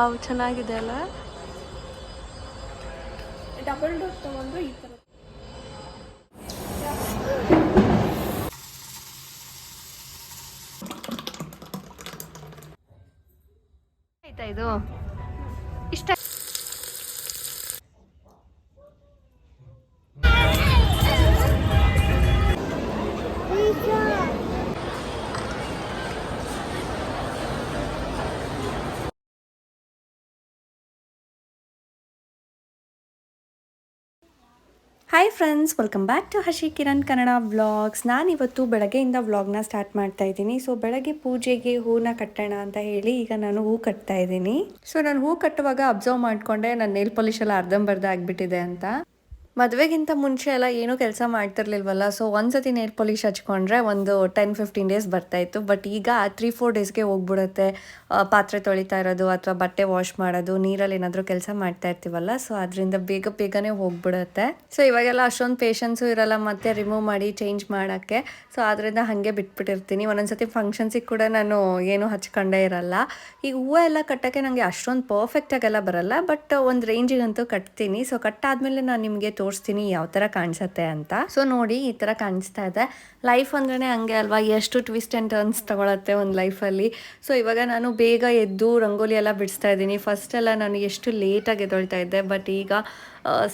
ಅವು ಚೆನ್ನಾಗಿದೆ ಅಲ್ಲ? ಡಬಲ್ ಡೋರ್ ತಗೊಂಡ್ರೆ ಈ ಥರ. ಆಯ್ತಾ ಇದು? Hi friends welcome back to Hashi Kiran Kannada vlogs ನಾನಿವತ್ತು ಬೆಳಗ್ಗೆಯಿಂದ ವ್ಲಾಗ್ನ ಸ್ಟಾರ್ಟ್ ಮಾಡ್ತಾ ಇದ್ದೀನಿ. ಸೊ ಬೆಳಗ್ಗೆ ಪೂಜೆಗೆ ಹೂನ ಕಟ್ಟೋಣ ಅಂತ ಹೇಳಿ ಈಗ ನಾನು ಹೂ ಕಟ್ತಾ ಇದ್ದೀನಿ. ಸೊ ನಾನು ಹೂ ಕಟ್ಟುವಾಗ ಅಬ್ಸರ್ವ್ ಮಾಡಿಕೊಂಡೆ ನನ್ನ ನೇಲ್ ಪಾಲಿಶ್ ಎಲ್ಲ ಅರ್ಧಂಬರ್ಧ ಆಗಿಬಿಟ್ಟಿದೆ ಅಂತ. ಮದುವೆಗಿಂತ ಮುಂಚೆ ಎಲ್ಲ ಏನೂ ಕೆಲಸ ಮಾಡ್ತಿರ್ಲಿಲ್ವಲ್ಲ? ಸೊ ಒಂದ್ಸತಿ ನೇಲ್ ಪಾಲಿಶ್ ಹಚ್ಕೊಂಡ್ರೆ ಒಂದು ಟೆನ್ ಫಿಫ್ಟೀನ್ ಡೇಸ್ ಬರ್ತಾಯಿತ್ತು ಬಟ್ ಈಗ ತ್ರೀ ಫೋರ್ ಡೇಸ್ಗೆ ಹೋಗ್ಬಿಡುತ್ತೆ. ಪಾತ್ರೆ ತೊಳಿತಾ ಇರೋದು ಅಥವಾ ಬಟ್ಟೆ ವಾಶ್ ಮಾಡೋದು, ನೀರಲ್ಲಿ ಏನಾದರೂ ಕೆಲಸ ಮಾಡ್ತಾ ಇರ್ತೀವಲ್ಲ? ಸೊ ಅದರಿಂದ ಬೇಗ ಬೇಗನೆ ಹೋಗ್ಬಿಡುತ್ತೆ. ಸೊ ಇವಾಗೆಲ್ಲ ಅಷ್ಟೊಂದು ಪೇಷನ್ಸು ಇರಲ್ಲ ಮತ್ತೆ ರಿಮೂವ್ ಮಾಡಿ ಚೇಂಜ್ ಮಾಡೋಕ್ಕೆ. ಸೊ ಅದರಿಂದ ಹಾಗೆ ಬಿಟ್ಬಿಟ್ಟಿರ್ತೀನಿ. ಒಂದೊಂದ್ಸತಿ ಫಂಕ್ಷನ್ಸಿಗೆ ಕೂಡ ನಾನು ಏನು ಹಚ್ಕೊಂಡೇ ಇರಲ್ಲ. ಈಗ ಹೂವು ಎಲ್ಲ ಕಟ್ಟೋಕ್ಕೆ ನನಗೆ ಅಷ್ಟೊಂದು ಪರ್ಫೆಕ್ಟಾಗೆಲ್ಲ ಬರಲ್ಲ. ಬಟ್ ಒಂದು ರೇಂಜಿಗಂತೂ ಕಟ್ತೀನಿ. ಸೊ ಕಟ್ಟಾದ್ಮೇಲೆ ನಾನು ನಿಮಗೆ ತೋರಿಸ್ತೀನಿ ಯಾವ ಥರ ಕಾಣಿಸುತ್ತೆ ಅಂತ. ಸೊ ನೋಡಿ ಈ ಥರ ಕಾಣಿಸ್ತಾ ಇದೆ. ಲೈಫ್ ಅಂದ್ರೇ ಹಂಗೆ ಅಲ್ವಾ? ಎಷ್ಟು ಟ್ವಿಸ್ಟ್ ಆ್ಯಂಡ್ ಟರ್ನ್ಸ್ ತಗೊಳತ್ತೆ ಒಂದು ಲೈಫಲ್ಲಿ ಸೊ ಇವಾಗ ನಾನು ಬೇಗ ಎದ್ದು ರಂಗೋಲಿ ಎಲ್ಲ ಬಿಡಿಸ್ತಾ ಇದ್ದೀನಿ. ಫಸ್ಟ್ ಎಲ್ಲ ನಾನು ಎಷ್ಟು ಲೇಟಾಗಿ ಎದ್ದೊಳ್ತಾ ಇದ್ದೆ ಬಟ್ ಈಗ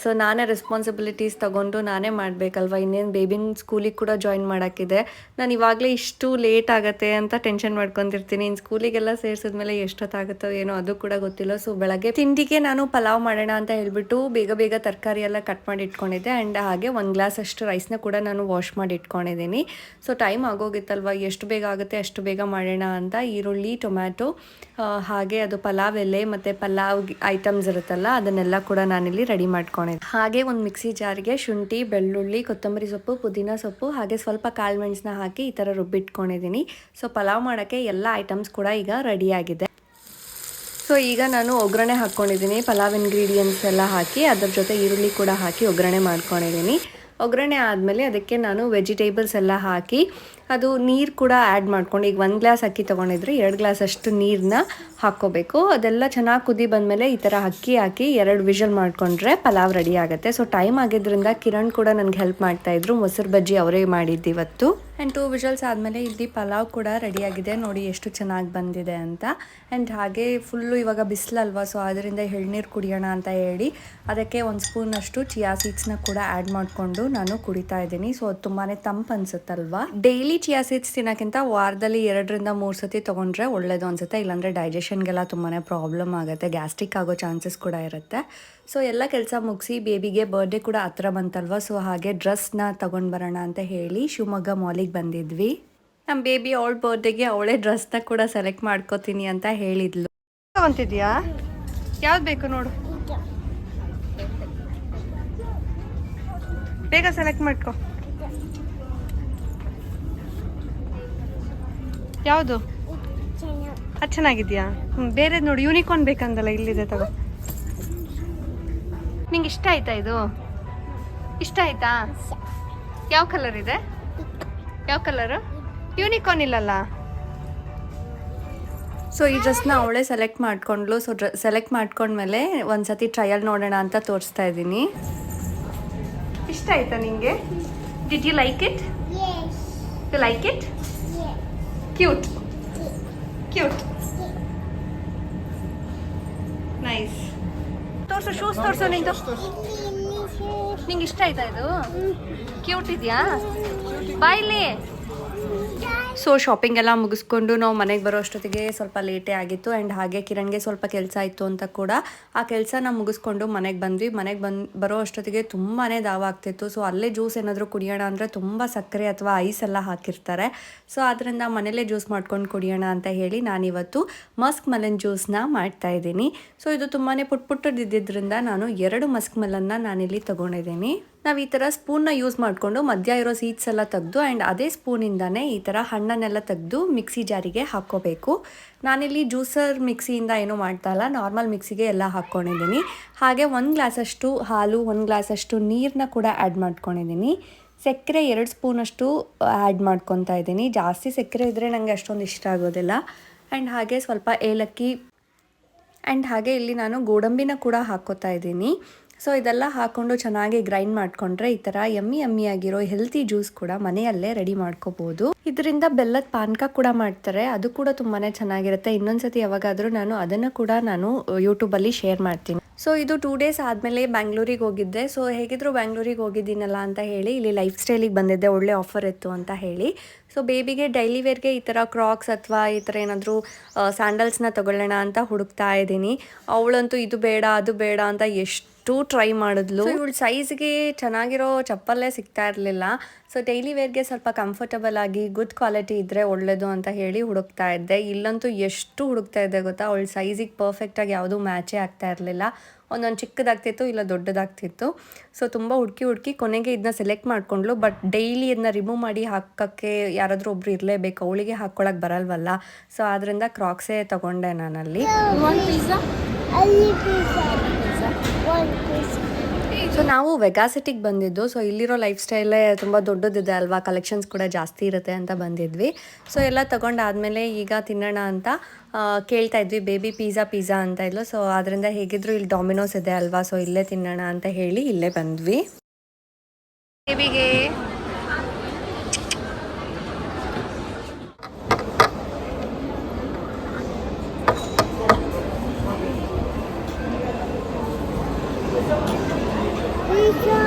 ಸೊ ನಾನೇ ರೆಸ್ಪಾನ್ಸಿಬಿಲಿಟೀಸ್ ತಗೊಂಡು ನಾನೇ ಮಾಡಬೇಕಲ್ವಾ? ಇನ್ನೇನು ಬೇಬಿನ ಸ್ಕೂಲಿಗೆ ಕೂಡ ಜಾಯಿನ್ ಮಾಡೋಕ್ಕಿದೆ ನಾನು ಇವಾಗಲೇ ಇಷ್ಟು ಲೇಟ್ ಆಗುತ್ತೆ ಅಂತ ಟೆನ್ಷನ್ ಮಾಡ್ಕೊತಿರ್ತೀನಿ ಇನ್ನು ಸ್ಕೂಲಿಗೆಲ್ಲ ಸೇರಿಸಿದ್ಮೇಲೆ ಎಷ್ಟೊತ್ತಾಗುತ್ತೋ ಏನೋ ಅದು ಕೂಡ ಗೊತ್ತಿಲ್ಲ. ಸೊ ಬೆಳಗ್ಗೆ ತಿಂಡಿಗೆ ನಾನು ಪಲಾವ್ ಮಾಡೋಣ ಅಂತ ಹೇಳ್ಬಿಟ್ಟು ಬೇಗ ಬೇಗ ತರಕಾರಿ ಎಲ್ಲ ಕಟ್ ಮಾಡಿ ಇಟ್ಕೊಂಡಿದ್ದೆ ಆ್ಯಂಡ್ ಹಾಗೆ ಒಂದು ಗ್ಲಾಸ್ ಅಷ್ಟು ರೈಸ್ನ ಕೂಡ ನಾನು ವಾಶ್ ಮಾಡಿ ಇಟ್ಕೊಂಡಿದ್ದೀನಿ ಸೊ ಟೈಮ್ ಆಗೋಗಿತ್ತಲ್ವ? ಎಷ್ಟು ಬೇಗ ಆಗುತ್ತೆ, ಅಷ್ಟು ಬೇಗ ಮಾಡೋಣ ಅಂತ ಈರುಳ್ಳಿ, ಟೊಮ್ಯಾಟೊ ಹಾಗೆ ಅದು ಪಲಾವ್ ಎಲೆ ಮತ್ತು ಪಲಾವ್ ಐಟಮ್ಸ್ ಇರುತ್ತಲ್ಲ, ಅದನ್ನೆಲ್ಲ ಕೂಡ ನಾನಿಲ್ಲಿ ರೆಡಿ ಮಾಡ್ಕೊಂಡಿದ್ದೆ. ಹಾಗೆ ಒಂದು ಮಿಕ್ಸಿ ಜಾರಿಗೆ ಶುಂಠಿ, ಬೆಳ್ಳುಳ್ಳಿ, ಕೊತ್ತಂಬರಿ ಸೊಪ್ಪು, ಪುದೀನ ಸೊಪ್ಪು, ಹಾಗೆ ಸ್ವಲ್ಪ ಕಾಳು ಮೆಣಸನ್ನ ಹಾಕಿ ಈ ಥರ ರುಬ್ಬಿಟ್ಕೊಂಡಿದ್ದೀನಿ. ಸೊ ಪಲಾವ್ ಮಾಡೋಕ್ಕೆ ಎಲ್ಲ ಐಟಮ್ಸ್ ಕೂಡ ಈಗ ರೆಡಿಯಾಗಿದೆ ಸೊ ಈಗ ನಾನು ಒಗ್ಗರಣೆ ಹಾಕ್ಕೊಂಡಿದ್ದೀನಿ, ಪಲಾವ್ ಇಂಗ್ರೀಡಿಯೆಂಟ್ಸ್ ಎಲ್ಲ ಹಾಕಿ, ಅದ್ರ ಜೊತೆ ಈರುಳ್ಳಿ ಕೂಡ ಹಾಕಿ ಒಗ್ಗರಣೆ ಮಾಡ್ಕೊಂಡಿದ್ದೀನಿ. ಒಗ್ಗರಣೆ ಆದಮೇಲೆ ಅದಕ್ಕೆ ನಾನು ವೆಜಿಟೇಬಲ್ಸ್ ಎಲ್ಲ ಹಾಕಿ ಅದು ನೀರು ಕೂಡ ಆ್ಯಡ್ ಮಾಡ್ಕೊಂಡು, ಈಗ ಒಂದು ಗ್ಲಾಸ್ ಅಕ್ಕಿ ತೊಗೊಂಡಿದ್ರೆ ಎರಡು ಗ್ಲಾಸ್ ಅಷ್ಟು ನೀರನ್ನ ಹಾಕ್ಕೋಬೇಕು. ಅದೆಲ್ಲ ಚೆನ್ನಾಗಿ ಕುದಿ ಬಂದಮೇಲೆ ಈ ಥರ ಅಕ್ಕಿ ಹಾಕಿ ಎರಡು ವಿಷಲ್ ಮಾಡಿಕೊಂಡ್ರೆ ಪಲಾವ್ ರೆಡಿ ಆಗುತ್ತೆ. ಸೊ ಟೈಮ್ ಆಗಿದ್ದರಿಂದ ಕಿರಣ್ ಕೂಡ ನನಗೆ ಹೆಲ್ಪ್ ಮಾಡ್ತಾಯಿದ್ರು ಮೊಸರು ಬಜ್ಜಿ ಅವರೇ ಮಾಡಿದ್ದು ಇವತ್ತು. ಆ್ಯಂಡ್ ಟೂ ವಿಷಲ್ಸ್ ಆದಮೇಲೆ ಇಲ್ಲಿ ಪಲಾವ್ ಕೂಡ ರೆಡಿಯಾಗಿದೆ ನೋಡಿ ಎಷ್ಟು ಚೆನ್ನಾಗಿ ಬಂದಿದೆ ಅಂತ. ಆ್ಯಂಡ್ ಹಾಗೆ ಫುಲ್ಲು ಇವಾಗ ಬಿಸಿಲಲ್ವಾ? ಸೊ ಅದರಿಂದ ಎಳ್ನೀರು ಕುಡಿಯೋಣ ಅಂತ ಹೇಳಿ ಅದಕ್ಕೆ ಒಂದು ಸ್ಪೂನಷ್ಟು ಚಿಯಾ ಸೀಡ್ಸ್ನ ಕೂಡ ಆ್ಯಡ್ ಮಾಡಿಕೊಂಡು ನಾನು ಕುಡಿತಾ ಇದ್ದೀನಿ. ಸೊ ಅದು ತುಂಬಾ ತಂಪು ಅನ್ಸುತ್ತಲ್ವಾ? ಡೈಲಿ ಚಿಯಾ ಸೀಡ್ಸ್ ತಿನ್ನೋಕ್ಕಿಂತ ವಾರದಲ್ಲಿ ಎರಡರಿಂದ ಮೂರು ಸತಿ ತೊಗೊಂಡ್ರೆ ಒಳ್ಳೇದು ಅನ್ಸುತ್ತೆ. ಇಲ್ಲಾಂದರೆ ಡೈಜೆಷನ್ಗೆಲ್ಲ ತುಂಬಾ ಪ್ರಾಬ್ಲಮ್ ಆಗುತ್ತೆ. ಗ್ಯಾಸ್ಟ್ರಿಕ್ ಆಗೋ ಚಾನ್ಸಸ್ ಕೂಡ ಇರುತ್ತೆ. ಸೊ ಎಲ್ಲ ಕೆಲಸ ಮುಗಿಸಿ ಬೇಬಿಗೆ ಬರ್ಡೇ ಕೂಡ ಹತ್ರ ಬಂತಲ್ವ? ಸೊ ಹಾಗೆ ಡ್ರೆಸ್ನ ತಗೊಂಡು ಬರೋಣ ಅಂತ ಹೇಳಿ ಶಿವಮೊಗ್ಗ ಮಾಲಿಗೆ ಬಂದಿದ್ವಿ. ನಮ್ಮ ಬೇಬಿ ಅವಳ ಬರ್ಡೇಗೆ ಅವಳೇ ಡ್ರೆಸ್ನ ಕೂಡ ಸೆಲೆಕ್ಟ್ ಮಾಡ್ಕೋತೀನಿ ಅಂತ ಹೇಳಿದ್ಲು. ತಗೊಂತಿದ್ಯಾ? ಯಾವ್ದು ಬೇಕು ನೋಡು. ಬೇಗ ಸೆಲೆಕ್ಟ್ ಮಾಡ್ಕೊ. ಯಾವುದು? ಅದು ಚೆನ್ನಾಗಿದೆಯಾ? ಹ್ಞೂ ಬೇರೆ ನೋಡಿ ಯೂನಿಕಾರ್ನ್ ಬೇಕಂದಲ್ಲ ಇಲ್ಲಿದೆ ತಗೋ. ನಿಂಗೆ ಇಷ್ಟ ಆಯ್ತಾ ಇದು? ಇಷ್ಟ ಆಯ್ತಾ? ಯಾವ ಕಲರ್ ಇದೆ? ಯಾವ ಕಲರು ಯೂನಿಕಾರ್ನ್ ಇಲ್ಲಲ್ಲ? ಸೊ ಈ ಡ್ರೆಸ್ನ ಅವಳೇ ಸೆಲೆಕ್ಟ್ ಮಾಡ್ಕೊಂಡ್ಲು ಸೊ ಡ್ರ ಸೆಲೆಕ್ಟ್ ಮಾಡ್ಕೊಂಡ್ಮೇಲೆ ಒಂದ್ಸತಿ ಟ್ರಯಲ್ ನೋಡೋಣ ಅಂತ ತೋರಿಸ್ತಾ ಇದ್ದೀನಿ. ಇಷ್ಟ ಆಯ್ತಾ ನಿಂಗೆ? Did you like it you like it cute cute nice ತೋರ್ಸು ಶೂಸ್ ತೋರ್ಸು ನಿಂದು. ನಿಂಗೆ ಇಷ್ಟ ಆಯ್ತಾ ಇದು? ಕ್ಯೂಟ್ ಇದೆಯಾ? ಬಾಯ್ಲಿ ಸೊ ಶಾಪಿಂಗ್ ಎಲ್ಲ ಮುಗಿಸ್ಕೊಂಡು ನಾವು ಮನೆಗೆ ಬರೋ ಅಷ್ಟೊತ್ತಿಗೆ ಸ್ವಲ್ಪ ಲೇಟೇ ಆಗಿತ್ತು ಆ್ಯಂಡ್ ಹಾಗೆ ಕಿರಣ್ಗೆ ಸ್ವಲ್ಪ ಕೆಲಸ ಇತ್ತು ಅಂತ ಕೂಡ ಆ ಕೆಲಸನ ಮುಗಿಸ್ಕೊಂಡು ಮನೆಗೆ ಬಂದ್ವಿ. ಮನೆಗೆ ಬಂದು, ಬರೋ ಅಷ್ಟೊತ್ತಿಗೆ ತುಂಬಾ ದಾವ ಆಗ್ತಿತ್ತು. ಸೊ ಅಲ್ಲೇ ಜ್ಯೂಸ್ ಏನಾದರೂ ಕುಡಿಯೋಣ ಅಂದರೆ ತುಂಬ ಸಕ್ಕರೆ ಅಥವಾ ಐಸ್ ಎಲ್ಲ ಹಾಕಿರ್ತಾರೆ. ಸೊ ಆದ್ದರಿಂದ ಮನೇಲೇ ಜ್ಯೂಸ್ ಮಾಡ್ಕೊಂಡು ಕುಡಿಯೋಣ ಅಂತ ಹೇಳಿ ನಾನಿವತ್ತು ಮಸ್ಕ್ ಮಲನ್ ಜ್ಯೂಸ್ನ ಮಾಡ್ತಾ ಇದ್ದೀನಿ. ಸೊ ಇದು ತುಂಬಾ ಪುಟ್ ಪುಟ್ಟದಿದ್ದರಿಂದ ನಾನು ಎರಡು ಮಸ್ಕ್ ಮಲನ್ನ ನಾನಿಲ್ಲಿ ತೊಗೊಂಡಿದ್ದೀನಿ. ನಾವು ಈ ಥರ ಸ್ಪೂನ್ನ ಯೂಸ್ ಮಾಡಿಕೊಂಡು ಮಧ್ಯ ಇರೋ ಸೀಡ್ಸ್ ಎಲ್ಲ ತೆಗೆದು ಆ್ಯಂಡ್ ಅದೇ ಸ್ಪೂನಿಂದನೇ ಈ ಥರ ಹಣ್ಣನ್ನೆಲ್ಲ ತೆಗೆದು ಮಿಕ್ಸಿ ಜಾರಿಗೆ ಹಾಕ್ಕೋಬೇಕು. ನಾನಿಲ್ಲಿ ಜ್ಯೂಸರ್ ಮಿಕ್ಸಿಯಿಂದ ಏನೂ ಮಾಡ್ತಾ ಇಲ್ಲ ನಾರ್ಮಲ್ ಮಿಕ್ಸಿಗೆ ಎಲ್ಲ ಹಾಕ್ಕೊಂಡಿದ್ದೀನಿ. ಹಾಗೆ ಒಂದು ಗ್ಲಾಸಷ್ಟು ಹಾಲು, ಒಂದು ಗ್ಲಾಸಷ್ಟು ನೀರನ್ನ ಕೂಡ ಆ್ಯಡ್ ಮಾಡ್ಕೊಂಡಿದ್ದೀನಿ. ಸಕ್ಕರೆ ಎರಡು ಸ್ಪೂನಷ್ಟು ಆ್ಯಡ್ ಮಾಡ್ಕೊತಾ ಇದ್ದೀನಿ. ಜಾಸ್ತಿ ಸಕ್ಕರೆ ಇದ್ದರೆ ನನಗೆ ಅಷ್ಟೊಂದು ಇಷ್ಟ ಆಗೋದಿಲ್ಲ. ಆ್ಯಂಡ್ ಹಾಗೆ ಸ್ವಲ್ಪ ಏಲಕ್ಕಿ ಆ್ಯಂಡ್ ಹಾಗೆ ಇಲ್ಲಿ ನಾನು ಗೋಡಂಬಿನ ಕೂಡ ಹಾಕ್ಕೋತಾ ಇದ್ದೀನಿ. ಸೊ ಇದೆಲ್ಲ ಹಾಕ್ಕೊಂಡು ಚೆನ್ನಾಗಿ ಗ್ರೈಂಡ್ ಮಾಡ್ಕೊಂಡ್ರೆ ಈ ಥರ ಎಮ್ಮಿ ಎಮ್ಮಿ ಆಗಿರೋ ಹೆಲ್ತಿ ಜ್ಯೂಸ್ ಕೂಡ ಮನೆಯಲ್ಲೇ ರೆಡಿ ಮಾಡ್ಕೋಬಹುದು ಇದರಿಂದ ಬೆಲ್ಲದ ಪಾನಕ ಕೂಡ ಮಾಡ್ತಾರೆ. ಅದು ಕೂಡ ತುಂಬಾ ಚೆನ್ನಾಗಿರುತ್ತೆ. ಇನ್ನೊಂದ್ಸತಿ ಯಾವಾಗಾದರೂ ನಾನು ಅದನ್ನು ಕೂಡ ನಾನು ಯೂಟ್ಯೂಬಲ್ಲಿ ಶೇರ್ ಮಾಡ್ತೀನಿ. ಸೊ ಇದು ಟೂ ಡೇಸ್ ಆದಮೇಲೆ ಬ್ಯಾಂಗ್ಳೂರಿಗೆ ಹೋಗಿದ್ದೆ. ಸೊ ಹೇಗಿದ್ರು ಬ್ಯಾಂಗ್ಳೂರಿಗೆ ಹೋಗಿದ್ದೀನಲ್ಲ ಅಂತ ಹೇಳಿ, ಇಲ್ಲಿ ಲೈಫ್ ಸ್ಟೈಲಿಗೆ ಬಂದಿದ್ದೆ, ಒಳ್ಳೆ ಆಫರ್ ಇತ್ತು ಅಂತ ಹೇಳಿ. ಸೊ ಬೇಬಿಗೆ ಡೈಲಿ ವೇರ್ಗೆ ಈ ಥರ ಕ್ರಾಕ್ಸ್ ಅಥವಾ ಈ ಥರ ಏನಾದರೂ ಸ್ಯಾಂಡಲ್ಸ್ನ ತಗೊಳ್ಳೋಣ ಅಂತ ಹುಡುಕ್ತಾ ಇದ್ದೀನಿ. ಅವಳಂತೂ ಇದು ಬೇಡ, ಅದು ಬೇಡ ಅಂತ ಎಷ್ಟು ಟ್ರೈ ಮಾಡಿದ್ಲು. ಇವಳು ಸೈಜ್ಗೆ ಚೆನ್ನಾಗಿರೋ ಚಪ್ಪಲ್ಲೇ ಸಿಗ್ತಾ ಇರಲಿಲ್ಲ. ಸೊ ಡೈಲಿ ವೇರ್ಗೆ ಸ್ವಲ್ಪ ಕಂಫರ್ಟಬಲ್ ಆಗಿ ಗುಡ್ ಕ್ವಾಲಿಟಿ ಇದ್ದರೆ ಒಳ್ಳೇದು ಅಂತ ಹೇಳಿ ಹುಡುಕ್ತಾ ಇದ್ದೆ. ಇಲ್ಲಂತೂ ಎಷ್ಟು ಹುಡುಕ್ತಾ ಇದ್ದೆ ಗೊತ್ತಾ? ಅವಳ ಸೈಜಿಗೆ ಪರ್ಫೆಕ್ಟಾಗಿ ಯಾವುದೂ ಮ್ಯಾಚೇ ಆಗ್ತಾ ಇರಲಿಲ್ಲ. ಒಂದೊಂದು ಚಿಕ್ಕದಾಗ್ತಿತ್ತು ಇಲ್ಲ ದೊಡ್ಡದಾಗ್ತಿತ್ತು. ಸೊ ತುಂಬ ಹುಡುಕಿ ಹುಡುಕಿ ಕೊನೆಗೆ ಇದನ್ನ ಸೆಲೆಕ್ಟ್ ಮಾಡ್ಕೊಂಡ್ಲು ಬಟ್ ಡೈಲಿ ಇದನ್ನ ರಿಮೂವ್ ಮಾಡಿ ಹಾಕೋಕ್ಕೆ ಯಾರಾದರೂ ಒಬ್ರು ಇರಲೇಬೇಕು. ಅವಳಿಗೆ ಹಾಕ್ಕೊಳಕ್ಕೆ ಬರಲ್ವಲ್ಲ. ಸೊ ಆದ್ದರಿಂದ ಕ್ರಾಕ್ಸೇ ತಗೊಂಡೆ ನಾನಲ್ಲಿ. ಸೊ ನಾವು ವೆಗಾಸಿಟಿಗೆ ಬಂದಿದ್ದು. ಸೊ ಇಲ್ಲಿರೋ ಲೈಫ್ ಸ್ಟೈಲೇ ತುಂಬ ದೊಡ್ಡದಿದೆ ಅಲ್ವಾ? ಕಲೆಕ್ಷನ್ಸ್ ಕೂಡ ಜಾಸ್ತಿ ಇರುತ್ತೆ ಅಂತ ಬಂದಿದ್ವಿ. ಸೊ ಎಲ್ಲ ತಗೊಂಡಾದ್ಮೇಲೆ ಈಗ ತಿನ್ನೋಣ ಅಂತ ಕೇಳ್ತಾ ಇದ್ವಿ. ಬೇಬಿ ಪಿಜ್ಜಾ ಪಿಜ್ಜಾ ಅಂತ ಇದ್ಲು. ಸೊ ಅದರಿಂದ ಹೇಗಿದ್ರು ಇಲ್ಲಿ ಡಾಮಿನೋಸ್ ಇದೆ ಅಲ್ವಾ? ಸೊ ಇಲ್ಲೇ ತಿನ್ನೋಣ ಅಂತ ಹೇಳಿ ಇಲ್ಲೇ ಬಂದ್ವಿ. ಬೇಬಿಗೆ ಪಿಜ್ಜಾ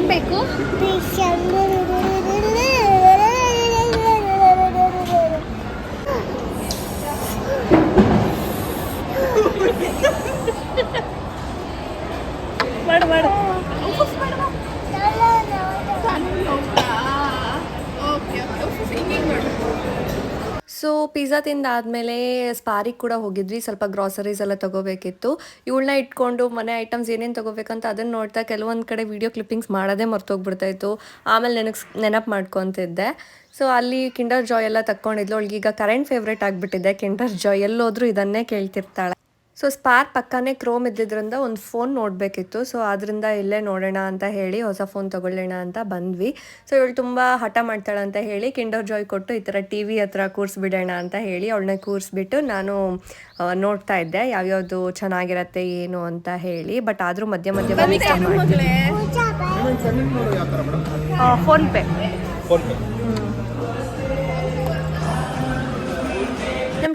ಏನು ಬೇಕು ಪಿಜ್ಜಾ ಮಾಡು ಮಾಡು ಸೊ ಪಿಜ್ಜಾ ತಿಂದಾದಮೇಲೆ ಸ್ಪಾರಿಗೆ ಕೂಡ ಹೋಗಿದ್ವಿ. ಸ್ವಲ್ಪ ಗ್ರಾಸರೀಸ್ ಎಲ್ಲ ತಗೋಬೇಕಿತ್ತು. ಇವಳನ್ನ ಇಟ್ಕೊಂಡು ಮನೆ ಐಟಮ್ಸ್ ಏನೇನು ತೊಗೋಬೇಕಂತ ಅದನ್ನು ನೋಡ್ತಾ ಕೆಲವೊಂದು ಕಡೆ ವಿಡಿಯೋ ಕ್ಲಿಪ್ಪಿಂಗ್ಸ್ ಮಾಡೋದೇ ಮರ್ತೋಗ್ಬಿಡ್ತಾಯಿತ್ತು ಆಮೇಲೆ ನೆನಕ್ಸ್ ನೆನಪು ಮಾಡ್ಕೊತಿದ್ದೆ. ಸೊ ಅಲ್ಲಿ ಕಿಂಡರ್ ಜಾಯ್ ಎಲ್ಲ ತಕ್ಕೊಂಡಿದ್ಲು. ಅವಳಿಗೆ ಈಗ ಕರೆಂಟ್ ಫೇವ್ರೇಟ್ ಆಗಿಬಿಟ್ಟಿದೆ. ಕಿಂಡರ್ ಜಾಯ್ ಎಲ್ಲೋದ್ರೂ ಇದನ್ನೇ ಕೇಳ್ತಿರ್ತಾಳೆ. ಸೊ ಸ್ಪಾರ್ ಪಕ್ಕನೇ ಕ್ರೋಮ್ ಇದ್ದಿದ್ರಿಂದ ಒಂದು ಫೋನ್ ನೋಡಬೇಕಿತ್ತು. ಸೊ ಅದರಿಂದ ಇಲ್ಲೇ ನೋಡೋಣ ಅಂತ ಹೇಳಿ ಹೊಸ ಫೋನ್ ತಗೊಳ್ಳೋಣ ಅಂತ ಬಂದ್ವಿ. ಸೊ ಇವಳು ತುಂಬ ಹಠ ಮಾಡ್ತಾಳೆ ಅಂತ ಹೇಳಿ ಕಿಂಡರ್ ಜಾಯ್ ಕೊಟ್ಟು ಈ ಥರ ಟಿ ವಿ ಹತ್ರ ಕೂರಿಸ್ಬಿಡೋಣ ಅಂತ ಹೇಳಿ ಅವಳನ್ನ ಕೂರಿಸ್ಬಿಟ್ಟು ನಾನು ನೋಡ್ತಾ ಇದ್ದೆ. ಯಾವ್ಯಾವುದು ಚೆನ್ನಾಗಿರತ್ತೆ ಏನು ಅಂತ ಹೇಳಿ. ಬಟ್ ಆದರೂ ಮಧ್ಯ ಮಧ್ಯ ಮಗಳೇ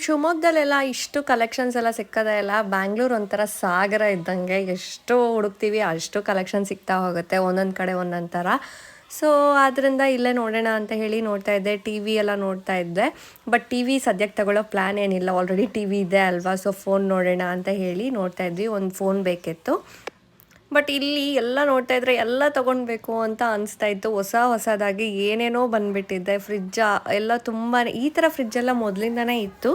ಶಿವಮೊಗ್ಗದಲ್ಲೆಲ್ಲ ಇಷ್ಟು ಕಲೆಕ್ಷನ್ಸ್ ಎಲ್ಲ ಸಿಕ್ಕದೆ ಇಲ್ಲ. ಬ್ಯಾಂಗ್ಳೂರ್ ಒಂಥರ ಸಾಗರ ಇದ್ದಂಗೆ ಎಷ್ಟು ಹುಡುಕ್ತೀವಿ, ಅಷ್ಟು ಕಲೆಕ್ಷನ್ ಸಿಗ್ತಾ ಹೋಗುತ್ತೆ ಒಂದೊಂದು ಕಡೆ ಒಂದೊಂದು ಥರ ಸೊ ಆದ್ದರಿಂದ ಇಲ್ಲೇ ನೋಡೋಣ ಅಂತ ಹೇಳಿ ನೋಡ್ತಾ ಇದ್ದೆ ಟಿ ವಿ ಎಲ್ಲ ನೋಡ್ತಾ ಇದ್ದೆ. ಬಟ್ ಟಿ ವಿ ಸದ್ಯಕ್ಕೆ ತಗೊಳ್ಳೋ ಪ್ಲ್ಯಾನ್ ಏನಿಲ್ಲ. ಆಲ್ರೆಡಿ ಟಿ ವಿ ಇದೆ ಅಲ್ವಾ? ಸೊ ಫೋನ್ ನೋಡೋಣ ಅಂತ ಹೇಳಿ ನೋಡ್ತಾ ಇದ್ವಿ. ಒಂದು ಫೋನ್ ಬೇಕಿತ್ತು. ಬಟ್ ಇಲ್ಲಿ ಎಲ್ಲ ನೋಡ್ತಾ ಇದ್ರೆ ಎಲ್ಲ ತಗೊಳ್ಬೇಕು ಅಂತ ಅನಿಸ್ತಾ ಇತ್ತು. ಹೊಸ ಹೊಸದಾಗಿ ಏನೇನೋ ಬಂದುಬಿಟ್ಟಿದ್ದೆ ಫ್ರಿಜ್ಜ ಎಲ್ಲ ತುಂಬಾ ಈ ಥರ ಫ್ರಿಜ್ಜೆಲ್ಲ ಮೊದಲಿಂದನೇ ಇತ್ತು.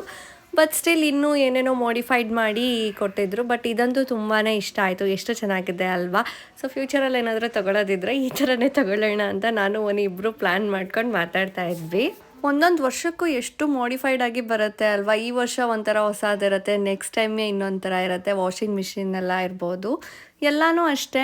ಬಟ್ ಸ್ಟಿಲ್ ಇನ್ನೂ ಏನೇನೋ ಮಾಡಿಫೈಡ್ ಮಾಡಿ ಕೊಟ್ಟಿದ್ರು. ಬಟ್ ಇದಂತೂ ತುಂಬಾ ಇಷ್ಟ ಆಯಿತು. ಎಷ್ಟು ಚೆನ್ನಾಗಿದೆ ಅಲ್ವಾ? ಸೊ ಫ್ಯೂಚರಲ್ಲಿ ಏನಾದರೂ ತಗೊಳ್ಳೋದಿದ್ರೆ ಈ ಥರನೇ ತಗೊಳ್ಳೋಣ ಅಂತ ನಾನು ಒಂದು ಇಬ್ಬರು ಪ್ಲ್ಯಾನ್ ಮಾಡ್ಕೊಂಡು ಮಾತಾಡ್ತಾ ಇದ್ವಿ. ಒಂದೊಂದು ವರ್ಷಕ್ಕೂ ಎಷ್ಟು ಮಾಡಿಫೈಡ್ ಆಗಿ ಬರುತ್ತೆ ಅಲ್ವಾ? ಈ ವರ್ಷ ಒಂಥರ ಹೊಸದಿರುತ್ತೆ ನೆಕ್ಸ್ಟ್ ಟೈಮೇ ಇನ್ನೊಂಥರ ಥರ ಇರುತ್ತೆ ವಾಷಿಂಗ್ ಮಿಷಿನ್ ಎಲ್ಲ ಇರ್ಬೋದು. ಎಲ್ಲನೂ ಅಷ್ಟೇ.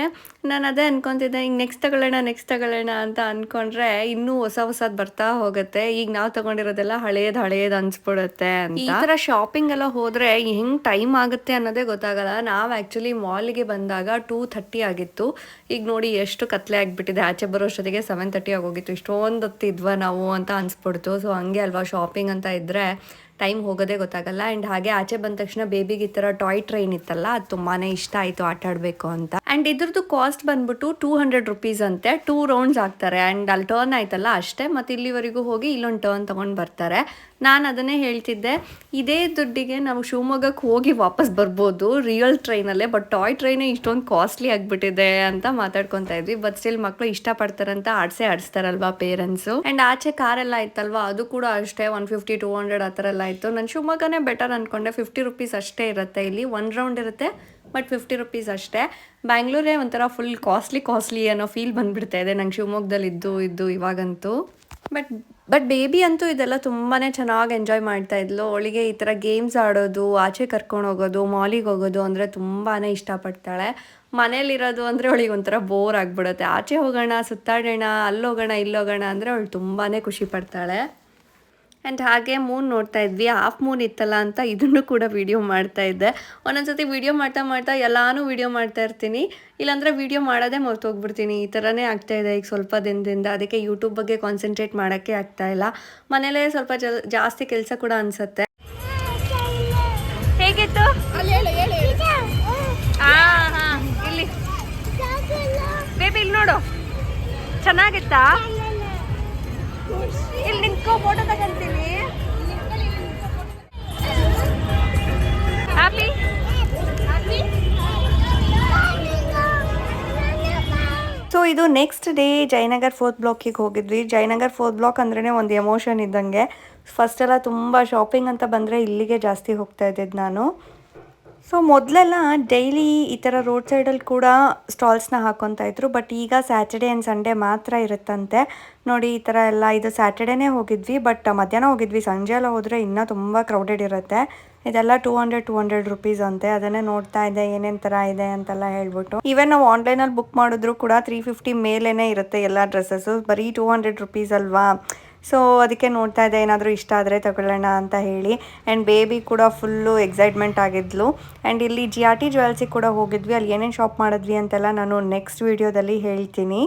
ನಾನು ಅದೇ ಅನ್ಕೊತಿದ್ದೆ ಈಗ ನೆಕ್ಸ್ಟ್ ತಗೊಳ್ಳೋಣ ನೆಕ್ಸ್ಟ್ ತಗೊಳ್ಳೋಣ ಅಂತ ಅನ್ಕೊಂಡ್ರೆ ಇನ್ನೂ ಹೊಸ ಹೊಸದು ಬರ್ತಾ ಹೋಗುತ್ತೆ. ಈಗ ನಾವು ತಗೊಂಡಿರೋದೆಲ್ಲ ಹಳೇದು ಹಳೇದು ಅನ್ಸ್ಬಿಡುತ್ತೆ ಅಂತ. ಈ ಥರ ಶಾಪಿಂಗ್ ಎಲ್ಲ ಹೋದರೆ ಹೆಂಗೆ ಟೈಮ್ ಆಗುತ್ತೆ ಅನ್ನೋದೇ ಗೊತ್ತಾಗಲ್ಲ. ನಾವು ಆ್ಯಕ್ಚುಲಿ ಮಾಲ್ಗೆ ಬಂದಾಗ ಟೂ ಥರ್ಟಿ ಆಗಿತ್ತು. ಈಗ ನೋಡಿ ಎಷ್ಟು ಕತ್ಲೆ ಆಗಿಬಿಟ್ಟಿದೆ. ಆಚೆ ಬರೋಷ್ಟೊತ್ತಿಗೆ ಸೆವೆನ್ ಥರ್ಟಿ ಆಗೋಗಿತ್ತು ಇಷ್ಟೊಂದು ಹೊತ್ತಿದ್ವಾ ನಾವು ಅಂತ ಅನ್ಸ್ಬಿಡ್ತು. ಸೊ ಹಂಗೆ ಅಲ್ವಾ ಶಾಪಿಂಗ್ ಅಂತ ಇದ್ದರೆ ಟೈಮ್ ಹೋಗೋದೇ ಗೊತ್ತಾಗಲ್ಲ. ಆ್ಯಂಡ್ ಹಾಗೆ ಆಚೆ ಬಂದ ತಕ್ಷಣ ಬೇಬಿಗೆ ಈ ಥರ ಟಾಯ್ ಟ್ರೈನ್ ಇತ್ತಲ್ಲ, ಅದು ತುಂಬಾ ಇಷ್ಟ ಆಯಿತು ಆಟ ಆಡಬೇಕು ಅಂತ. ಆ್ಯಂಡ್ ಇದ್ರದ್ದು ಕಾಸ್ಟ್ ಬಂದ್ಬಿಟ್ಟು ಟೂ ಹಂಡ್ರೆಡ್ ರುಪೀಸ್ ಅಂತೆ. ಟೂ ರೌಂಡ್ಸ್ ಆಗ್ತಾರೆ. ಆ್ಯಂಡ್ ಅಲ್ಲಿ ಟರ್ನ್ ಆಯ್ತಲ್ಲ ಅಷ್ಟೇ. ಮತ್ತು ಇಲ್ಲಿವರೆಗೂ ಹೋಗಿ ಇಲ್ಲೊಂದು ಟರ್ನ್ ತೊಗೊಂಡು ಬರ್ತಾರೆ. ನಾನು ಅದನ್ನೇ ಹೇಳ್ತಿದ್ದೆ, ಇದೇ ದುಡ್ಡಿಗೆ ನಾವು ಶಿವಮೊಗ್ಗಕ್ಕೆ ಹೋಗಿ ವಾಪಸ್ ಬರ್ಬೋದು ರಿಯಲ್ ಟ್ರೈನಲ್ಲೇ ಬಟ್ ಟಾಯ್ ಟ್ರೈನೇ ಇಷ್ಟೊಂದು ಕಾಸ್ಟ್ಲಿ ಆಗಿಬಿಟ್ಟಿದೆ ಅಂತ ಮಾತಾಡ್ಕೊತಾ ಇದ್ವಿ ಬಟ್ ಸ್ಟಿಲ್ ಮಕ್ಕಳು ಇಷ್ಟಪಡ್ತಾರಂತ ಆಡ್ಸೇ ಆಡಿಸ್ತಾರಲ್ವಾ ಪೇರೆಂಟ್ಸು ಆ್ಯಂಡ್ ಆಚೆ ಕಾರೆಲ್ಲ ಇತ್ತಲ್ವಾ, ಅದು ಕೂಡ ಅಷ್ಟೇ ಒನ್ ಫಿಫ್ಟಿ ಟೂ ಹಂಡ್ರೆಡ್ ಆ ಥರ ಎಲ್ಲ ಇತ್ತು. ನಾನು ಶಿವಮೊಗ್ಗನೇ ಬೆಟರ್ ಅಂದ್ಕೊಂಡೆ ಫಿಫ್ಟಿ ರುಪೀಸ್ ಅಷ್ಟೇ ಇರುತ್ತೆ ಇಲ್ಲಿ ಒನ್ ರೌಂಡ್ ಇರುತ್ತೆ ಬಟ್ ಫಿಫ್ಟಿ ರುಪೀಸ್ ಅಷ್ಟೇ. ಬ್ಯಾಂಗ್ಳೂರೇ ಒಂಥರ ಫುಲ್ ಕಾಸ್ಟ್ಲಿ ಕಾಸ್ಟ್ಲಿ ಅನ್ನೋ ಫೀಲ್ ಬಂದುಬಿಡ್ತಾ ಇದೆ ನಂಗೆ ಶಿವಮೊಗ್ಗದಲ್ಲಿ ಇದ್ದು ಇದ್ದು ಇವಾಗಂತೂ. ಬಟ್ ಬಟ್ ಬೇಬಿ ಅಂತೂ ಇದೆಲ್ಲ ತುಂಬಾ ಚೆನ್ನಾಗಿ ಎಂಜಾಯ್ ಮಾಡ್ತಾ ಇದ್ಲು. ಅವಳಿಗೆ ಈ ಥರ ಗೇಮ್ಸ್ ಆಡೋದು, ಆಚೆ ಕರ್ಕೊಂಡು ಹೋಗೋದು ಮಾಲಿಗೆ ಹೋಗೋದು ಅಂದರೆ ತುಂಬಾ ಇಷ್ಟಪಡ್ತಾಳೆ. ಮನೇಲಿರೋದು ಅಂದರೆ ಅವಳಿಗೆ ಒಂಥರ ಬೋರ್ ಆಗಿಬಿಡುತ್ತೆ. ಆಚೆ ಹೋಗೋಣ, ಸುತ್ತಾಡೋಣ, ಅಲ್ಲೋಗೋಣ, ಇಲ್ಲೋಗೋಣ ಇಲ್ಲಿ ಅಂದರೆ ಅವಳು ತುಂಬಾ ಖುಷಿ ಪಡ್ತಾಳೆ. ಆ್ಯಂಡ್ ಹಾಗೆ ಮೂನ್ ನೋಡ್ತಾ ಇದ್ವಿ. ಹಾಫ್ ಮೂನ್ ಇತ್ತಲ್ಲ ಅಂತ ಇದನ್ನು ಕೂಡ ವಿಡಿಯೋ ಮಾಡ್ತಾ ಇದ್ದೆ. ಒಂದೊಂದ್ಸತಿ ವಿಡಿಯೋ ಮಾಡ್ತಾ ಮಾಡ್ತಾ ಎಲ್ಲಾನು ವಿಡಿಯೋ ಮಾಡ್ತಾ ಇರ್ತೀನಿ. ಇಲ್ಲಾಂದರೆ ವಿಡಿಯೋ ಮಾಡೋದೇ ಮರ್ತೋಗ್ಬಿಡ್ತೀನಿ. ಈ ಥರನೇ ಆಗ್ತಾ ಇದೆ ಈಗ ಸ್ವಲ್ಪ ದಿನದಿಂದ. ಅದಕ್ಕೆ ಯೂಟ್ಯೂಬ್ ಬಗ್ಗೆ ಕಾನ್ಸಂಟ್ರೇಟ್ ಮಾಡೋಕ್ಕೆ ಆಗ್ತಾ ಇಲ್ಲ. ಮನೇಲೇ ಸ್ವಲ್ಪ ಜಲ್ ಜಾಸ್ತಿ ಕೆಲಸ ಕೂಡ ಅನಿಸುತ್ತೆ. ಹೇಗಿತ್ತು? ಅಲ್ಲಿ ಹೇಳು ಹೇಳು ಹೇಳು. ಹಾಂ ಹಾಂ ಇಲ್ಲಿ. ಬೇಬಿ ಇಲ್ಲಿ. ನೋಡು. ಚೆನ್ನಾಗಿತ್ತಾ? ಫೋಟೋ ತಗೊಂತೀವಿ. ಸೊ ಇದು ನೆಕ್ಸ್ಟ್ ಡೇ ಜಯನಗರ್ ಫೋರ್ತ್ ಬ್ಲಾಕಿಗೆ ಹೋಗಿದ್ವಿ. ಜಯನಗರ್ ಫೋರ್ತ್ ಬ್ಲಾಕ್ ಅಂದ್ರೇ ಒಂದು ಎಮೋಷನ್ ಇದ್ದಂಗೆ. ಫಸ್ಟ್ ಎಲ್ಲ ತುಂಬ ಶಾಪಿಂಗ್ ಅಂತ ಬಂದರೆ ಇಲ್ಲಿಗೆ ಜಾಸ್ತಿ ಹೋಗ್ತಾ ಇದ್ದಿದ್ದು ನಾನು. ಸೊ ಮೊದಲೆಲ್ಲ ಡೈಲಿ ಈ ಥರ ರೋಡ್ ಸೈಡಲ್ಲಿ ಕೂಡ ಸ್ಟಾಲ್ಸ್ನ ಹಾಕೊತಾ ಇದ್ರು ಬಟ್ ಈಗ ಸ್ಯಾಟರ್ಡೇ ಆ್ಯಂಡ್ ಸಂಡೇ ಮಾತ್ರ ಇರುತ್ತಂತೆ. ನೋಡಿ, ಈ ಥರ ಎಲ್ಲ ಇದು ಸ್ಯಾಟರ್ಡೇನೇ ಹೋಗಿದ್ವಿ ಬಟ್ ಮಧ್ಯಾಹ್ನ ಹೋಗಿದ್ವಿ. ಸಂಜೆ ಎಲ್ಲ ಹೋದರೆ ಇನ್ನೂ ತುಂಬ ಕ್ರೌಡೆಡ್ ಇರುತ್ತೆ. ಇದೆಲ್ಲ two hundred two hundred rupees ಅಂತೆ. ಅದನ್ನೇ ನೋಡ್ತಾ ಇದೆ ಏನೇನು ಥರ ಇದೆ ಅಂತೆಲ್ಲ ಹೇಳ್ಬಿಟ್ಟು. ಈವನ್ ನಾವು ಆನ್ಲೈನಲ್ಲಿ ಬುಕ್ ಮಾಡಿದ್ರು ಕೂಡ ತ್ರೀ ಫಿಫ್ಟಿ ಮೇಲೇ ಇರುತ್ತೆ ಎಲ್ಲ ಡ್ರೆಸ್ಸಸ್ಸು ಬರೀ ಟೂ ಹಂಡ್ರೆಡ್ ರುಪೀಸ್ ಅಲ್ವಾ? ಸೊ ಅದಕ್ಕೆ ನೋಡ್ತಾ ಇದ್ದೆ ಏನಾದರೂ ಇಷ್ಟ ಆದರೆ ತಗೊಳ್ಳೋಣ ಅಂತ ಹೇಳಿ. ಆ್ಯಂಡ್ ಬೇಬಿ ಕೂಡ ಫುಲ್ಲು ಎಕ್ಸೈಟ್ಮೆಂಟ್ ಆಗಿದ್ಲು. ಆ್ಯಂಡ್ ಇಲ್ಲಿ ಜಿ ಆರ್ ಟಿ ಜ್ಯುವೆಲ್ಸಿಗೆ ಕೂಡ ಹೋಗಿದ್ವಿ. ಅಲ್ಲಿ ಏನೇನು ಶಾಪ್ ಮಾಡಿದ್ವಿ ಅಂತೆಲ್ಲ ನಾನು ನೆಕ್ಸ್ಟ್ ವೀಡಿಯೋದಲ್ಲಿ ಹೇಳ್ತೀನಿ.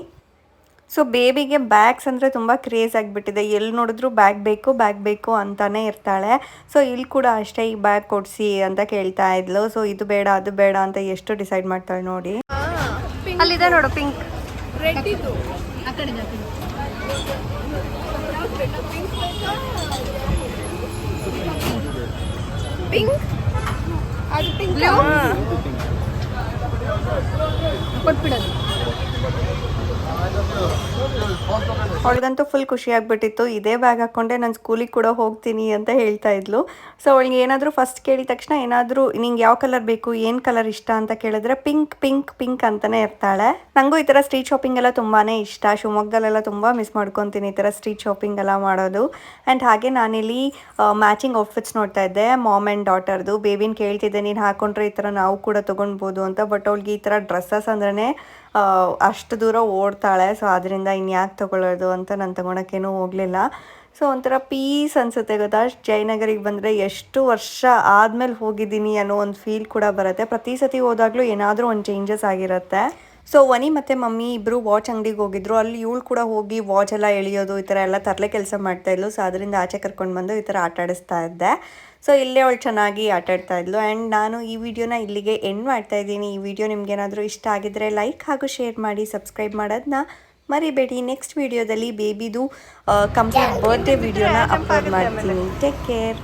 ಸೊ ಬೇಬಿಗೆ ಬ್ಯಾಗ್ಸ್ ಅಂದರೆ ತುಂಬ ಕ್ರೇಜ್ ಆಗಿಬಿಟ್ಟಿದೆ. ಎಲ್ಲಿ ನೋಡಿದ್ರು ಬ್ಯಾಗ್ ಬೇಕು ಬ್ಯಾಗ್ ಬೇಕು ಅಂತಾನೆ ಇರ್ತಾಳೆ. ಸೊ ಇಲ್ಲಿ ಕೂಡ ಅಷ್ಟೇ ಈ ಬ್ಯಾಗ್ ಕೊಡಿಸಿ ಅಂತ ಕೇಳ್ತಾ ಇದ್ಲು. ಸೊ ಇದು ಬೇಡ ಅದು ಬೇಡ ಅಂತ ಎಷ್ಟು ಡಿಸೈಡ್ ಮಾಡ್ತಾಳೆ ನೋಡಿ. ಅಲ್ಲಿದೆ ನೋಡು ಪಿಂಕ್ ರೆಡ್ ಇದು ಆ ಕಡೆ ಪಿಂಕ್ ಅದು ಪಿಂಕ್ ಕೊಟ್ಬಿಡೋದು ಅವಳಿಗಂತೂ ಫುಲ್ ಖುಷಿ ಆಗಿಬಿಟ್ಟಿತ್ತು. ಇದೇ ಬ್ಯಾಗ್ ಹಾಕ್ಕೊಂಡೆ ನಾನು ಸ್ಕೂಲಿಗೆ ಕೂಡ ಹೋಗ್ತೀನಿ ಅಂತ ಹೇಳ್ತಾ ಇದ್ಲು. ಸೊ ಅವಳಿಗೆ ಏನಾದರೂ ಫಸ್ಟ್ ಕೇಳಿದ ತಕ್ಷಣ ಏನಾದರೂ, ನಿಂಗೆ ಯಾವ ಕಲರ್ ಬೇಕು, ಏನು ಕಲರ್ ಇಷ್ಟ? ಅಂತ ಕೇಳಿದ್ರೆ ಪಿಂಕ್ ಪಿಂಕ್ ಪಿಂಕ್ ಅಂತಲೇ ಇರ್ತಾಳೆ. ನನಗೂ ಈ ಥರ ಸ್ಟ್ರೀಟ್ ಶಾಪಿಂಗ್ ಎಲ್ಲ ತುಂಬಾ ಇಷ್ಟ. ಶಿವಮೊಗ್ಗದಲ್ಲೆಲ್ಲ ತುಂಬ ಮಿಸ್ ಮಾಡ್ಕೊತೀನಿ ಈ ಥರ ಸ್ಟ್ರೀಟ್ ಶಾಪಿಂಗ್ ಎಲ್ಲ ಮಾಡೋದು. ಆ್ಯಂಡ್ ಹಾಗೆ ನಾನಿಲ್ಲಿ ಮ್ಯಾಚಿಂಗ್ ಔಟ್ಫಿಟ್ಸ್ ನೋಡ್ತಾ ಇದ್ದೆ. ಮಾಮ್ ಆ್ಯಂಡ್ ಡಾಟರ್ದು ಬೇಬಿನ ಕೇಳ್ತಿದ್ದೆ, ನೀನು ಹಾಕೊಂಡ್ರೆ ಈ ಥರ ನಾವು ಕೂಡ ತೊಗೊಳ್ಬೋದು ಅಂತ. ಬಟ್ ಅವಳಿಗೆ ಈ ಥರ ಡ್ರೆಸ್ಸಸ್ ಅಂದ್ರೇ ಅಷ್ಟು ದೂರ ಓಡ್ತಾಳೆ ಸೊ ಅದರಿಂದ ಇನ್ಯಾಕೆ ತೊಗೊಳ್ಳೋದು ಅಂತ ನಾನು ತೊಗೊಳಕ್ಕೇನೂ ಹೋಗಲಿಲ್ಲ. ಸೊ ಒಂಥರ ಪೀಸ್ ಅನಿಸುತ್ತೆ, ಗೊತ್ತಾ? ಜಯನಗರಿಗೆ ಬಂದರೆ ಎಷ್ಟು ವರ್ಷ ಆದಮೇಲೆ ಹೋಗಿದ್ದೀನಿ ಅನ್ನೋ ಒಂದು ಫೀಲ್ ಕೂಡ ಬರುತ್ತೆ. ಪ್ರತಿ ಸತಿ ಹೋದಾಗಲೂ ಏನಾದರೂ ಒಂದು ಚೇಂಜಸ್ ಆಗಿರುತ್ತೆ. ಸೊ ವನಿ ಮತ್ತು ಮಮ್ಮಿ ಇಬ್ಬರು ವಾಚ್ ಅಂಗಡಿಗೆ ಹೋಗಿದ್ರು. ಅಲ್ಲಿ ಇವಳು ಕೂಡ ಹೋಗಿ ವಾಚ್ ಎಲ್ಲ ಎಳೆಯೋದು, ಈ ಥರ ಎಲ್ಲ ತರಲೆ ಕೆಲಸ ಮಾಡ್ತಾ ಇದ್ಲು. ಸೊ ಅದರಿಂದ ಆಚೆ ಕರ್ಕೊಂಡು ಬಂದು ಈ ಥರ ಆಟ ಆಡಿಸ್ತಾ ಇದ್ದೆ. ಸೊ ಇಲ್ಲೇ ಅವಳು ಚೆನ್ನಾಗಿ ಆಟಾಡ್ತಾ ಇದ್ಲು. ಆ್ಯಂಡ್ ನಾನು ಈ ವಿಡಿಯೋನ ಇಲ್ಲಿಗೆ ಎಂಡ್ ಮಾಡ್ತಾ ಇದ್ದೀನಿ. ಈ ವಿಡಿಯೋ ನಿಮ್ಗೇನಾದರೂ ಇಷ್ಟ ಆಗಿದ್ರೆ ಲೈಕ್ ಹಾಗೂ ಶೇರ್ ಮಾಡಿ ಸಬ್ಸ್ಕ್ರೈಬ್ ಮಾಡೋದನ್ನ ಮರಿಬೇಡಿ. ನೆಕ್ಸ್ಟ್ ವಿಡಿಯೋದಲ್ಲಿ ಬೇಬಿದು ಕಂಪ್ಲೀಟ್ ಬರ್ತ್ಡೇ ವಿಡಿಯೋನ ಅಪ್ಲೋಡ್ ಮಾಡ್ತೀನಿ. Take care